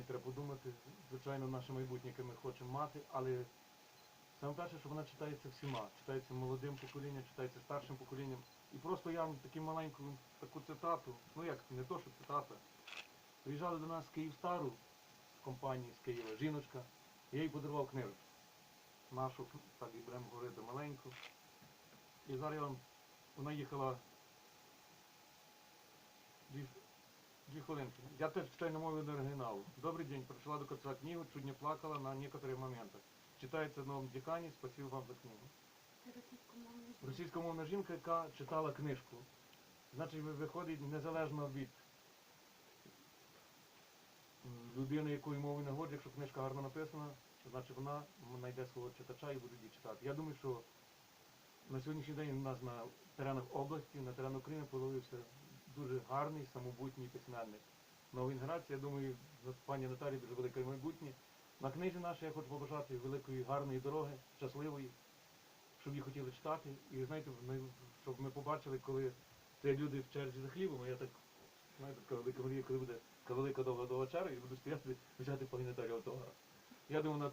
неї треба подумати. Звичайно, наше майбутнє, яке ми хочемо мати, але саме перше, що вона читається всіма. Читається молодим поколінням, читається старшим поколінням. І просто я вам таку маленьку таку цитату, ну як не то, що цитата. Приїжджали до нас з Київстару з компанії з Києва, жіночка, я їй подарував книжку. Нашу, так і будемо говорити, маленьку. І зараз я вам, вона їхала дві, хвилинки. Я теж читаю на мові оригіналу. Добрий день, прийшла до конца книгу, чуть плакала на некоторых моментах. Читається в новому декані, спасибо вам за книгу. Російськомовна жінка, яка читала книжку. Значить, виходить незалежно від людини, якою мовою не годі, якщо книжка гарно написана, значить вона знайде свого читача і буде її читати. Я думаю, що на сьогоднішній день у нас на теренах області, на теренах України появився дуже гарний, самобутній письменник. Нова інграція, я думаю, пані Наталі дуже велике майбутнє. На книзі нашій я хочу побажати великої, гарної дороги, щасливої, щоб її хотіли читати. І знаєте, ми, щоб ми побачили, коли це люди в черзі за хлібом, а я так, знаєте, така велика мрія, коли буде велика довга довга черга, і буду стояти взяти пані Наталі автограф. Я думаю, на